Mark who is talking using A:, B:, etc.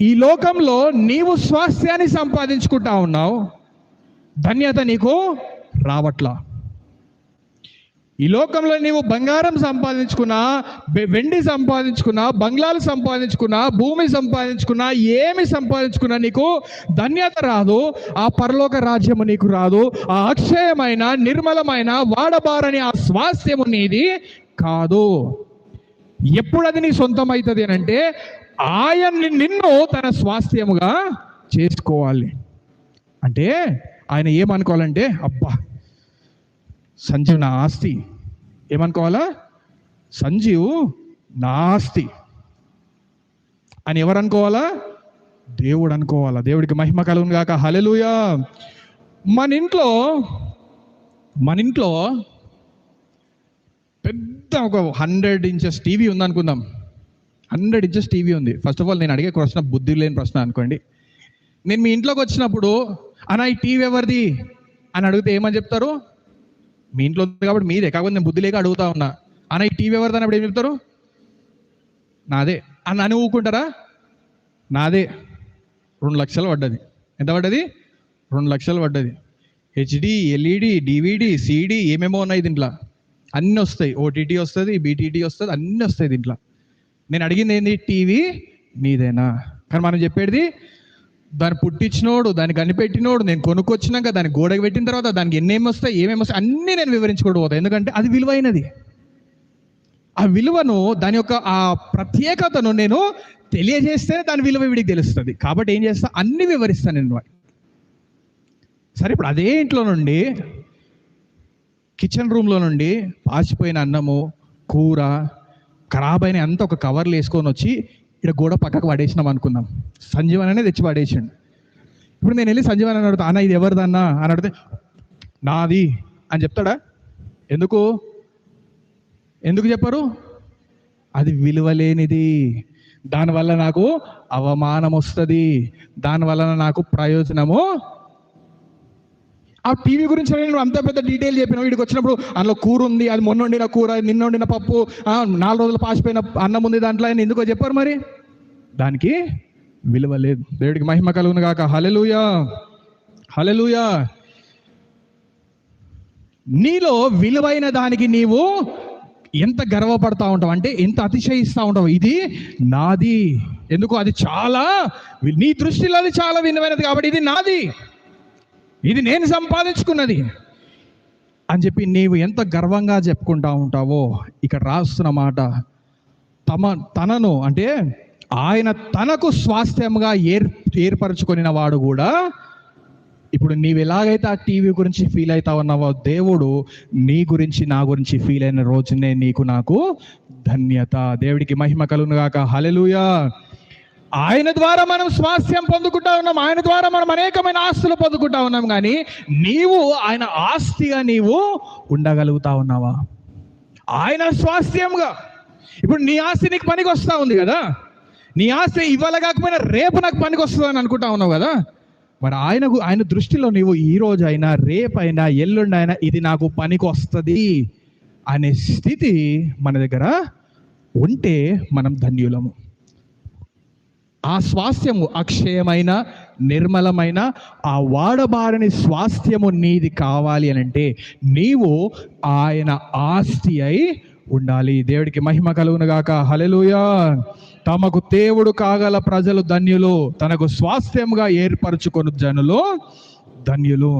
A: ఈ లోకంలో నీవు స్వాస్థ్యాన్ని సంపాదించుకుంటా ఉన్నావు ధన్యత నీకు రావట్లా. ఈ లోకంలో నీవు బంగారం సంపాదించుకున్నా వె- వెండి సంపాదించుకున్నా బంగ్లాలు సంపాదించుకున్నా భూమి సంపాదించుకున్నా ఏమి సంపాదించుకున్నా నీకు ధన్యత రాదు ఆ పరలోక రాజ్యము నీకు రాదు ఆ అక్షయమైన నిర్మలమైన వాడబారని ఆ స్వాస్థ్యము నీది కాదు. ఎప్పుడు అది నీ సొంతం అవుతుంది అని అంటే ఆయన్ని నిన్ను తన స్వాస్థ్యముగా చేసుకోవాలి. అంటే ఆయన ఏమనుకోవాలంటే అబ్బా సంజీవ్ నా ఆస్తి. ఏమనుకోవాలా? సంజీవ్ నా ఆస్తి. అని ఎవరు అనుకోవాలా దేవుడు అనుకోవాలా దేవుడికి మహిమ కలుగును గాక. హలెలుయా మన ఇంట్లో మన ఇంట్లో పెద్ద ఒక హండ్రెడ్ ఇంచెస్ టీవీ ఉందనుకుందాం. హండ్రెడ్ ఇంచెస్ టీవీ ఉంది. ఫస్ట్ ఆఫ్ ఆల్ నేను అడిగే ప్రశ్న బుద్ధి లేని ప్రశ్న అనుకోండి. నేను మీ ఇంట్లోకి వచ్చినప్పుడు అన్న ఈ టీవీ ఎవరిది? అని అడిగితే ఏమని చెప్తారు? మీ ఇంట్లో ఉంది కాబట్టి మీదే. కాకపోతే నేను బుద్ధి లేక అడుగుతా ఉన్నా. అన్న ఈ టీవీ ఎవరిది? అన్నప్పుడు ఏం చెప్తారు? నాదే. అని అని ఊకుంటారా నాదే. రెండు లక్షలు పడ్డది. ఎంత పడ్డది? రెండు లక్షలు పడ్డది. హెచ్డి ఎల్ఈడి డివిడి సిడి ఏమేమో ఉన్నాయి దీంట్లో. అన్నీ వస్తాయి. ఓటీటీ వస్తుంది బీటీటీ వస్తుంది అన్నీ వస్తాయి దీంట్లో. నేను అడిగింది ఏంది? టీవీ నీదేనా కానీ మనం చెప్పేది దాన్ని పుట్టించినోడు దాన్ని కనిపెట్టినోడు నేను కొనుక్కొచ్చినాక దాన్ని గోడకు పెట్టిన తర్వాత దానికి ఎన్నేమి వస్తాయి ఏమేమి వస్తాయి అన్నీ నేను వివరించుకోవడం పోతాయి ఎందుకంటే అది విలువైనది. ఆ విలువను దాని యొక్క ఆ ప్రత్యేకతను నేను తెలియజేస్తేనే దాని విలువ వీడికి తెలుస్తుంది. కాబట్టి ఏం చేస్తా? అన్ని వివరిస్తాను నేను సరే ఇప్పుడు అదే ఇంట్లో నుండి కిచెన్ రూమ్లో నుండి పాసిపోయిన అన్నము కూర ఖరాబ్ అయిన అంత ఒక కవర్లు వేసుకొని వచ్చి ఇక్కడ గోడ పక్కకు పడేసినాం అనుకుందాం. సంజీవన్ అనేది తెచ్చి పడేసిండు. ఇప్పుడు నేను వెళ్ళి సంజీవన్ అని అడుగుతా అన్న ఇది ఎవరిదన్నా? అని అడిగితే నాది. అని చెప్తాడా? ఎందుకు? ఎందుకు చెప్పరు? అది విలువలేనిది. దానివల్ల నాకు అవమానం వస్తుంది దానివల్ల నాకు ప్రయోజనము ఆ టీవీ గురించి నేను అంత పెద్ద డీటెయిల్ చెప్పిన వీడికి వచ్చినప్పుడు అందులో కూర ఉంది అది మొన్న వండిన కూర నిన్న వండిన పప్పు నాలుగు రోజులు పాసిపోయిన అన్నం ఉంది దాంట్లో అని ఎందుకో చెప్పారు మరి? దానికి విలువ లేదు. దేవుడికి మహిమ కలుగును కాక హలెలుయా హలెలుయా నీలో విలువైన దానికి నీవు ఎంత గర్వపడతా ఉంటావు? అంటే ఎంత అతిశయిస్తూ ఉంటావు? ఇది నాది. ఎందుకు? అది చాలా నీ దృష్టిలో అది చాలా విలువైనది కాబట్టి ఇది నాది. ఇది నేను సంపాదించుకున్నది. అని చెప్పి నీవు ఎంత గర్వంగా చెప్పుకుంటా ఉంటావో ఇక్కడ రాస్తున్న మాట. తమ తనను అంటే ఆయన తనకు స్వాస్థ్యంగా ఏర్ ఏర్పరచుకొనిన వాడు కూడా ఇప్పుడు నీవు ఎలాగైతే ఆ టీవీ గురించి ఫీల్ అవుతా ఉన్నావో దేవుడు నీ గురించి నా గురించి ఫీల్ అయిన రోజునే నీకు నాకు ధన్యత. దేవుడికి మహిమ కలుగునుగాక. హలెలుయా ఆయన ద్వారా మనం స్వాస్థ్యం పొందుకుంటా ఉన్నాం. ఆయన ద్వారా మనం అనేకమైన ఆస్తులు పొందుకుంటా ఉన్నాం. కానీ నీవు ఆయన ఆస్తిగా నీవు ఉండగలుగుతా ఉన్నావా? ఆయన స్వాస్థ్యంగా. ఇప్పుడు నీ ఆస్తి నీకు పనికి వస్తూ ఉంది కదా? నీ ఆస్తి ఇవాళ కాకపోయినా రేపు నాకు పనికి వస్తుంది అని అనుకుంటా ఉన్నావు కదా? మరి ఆయనకు ఆయన దృష్టిలో నీవు ఈ రోజు అయినా రేపైనా ఎల్లుండి అయినా ఇది నాకు పనికి వస్తుంది అనే స్థితి మన దగ్గర ఉంటే మనం ధన్యులము. ఆ స్వాస్థ్యము అక్షయమైన నిర్మలమైన ఆ వాడబారని స్వాస్థ్యము నీది కావాలి అని అంటే నీవు ఆయన ఆస్తి అయి ఉండాలి. దేవుడికి మహిమ కలుగునుగాక హలెలుయా తమకు దేవుడు కాగల ప్రజలు ధన్యులు. తనకు స్వాస్థ్యంగా ఏర్పరచుకొని జనులు ధన్యులు.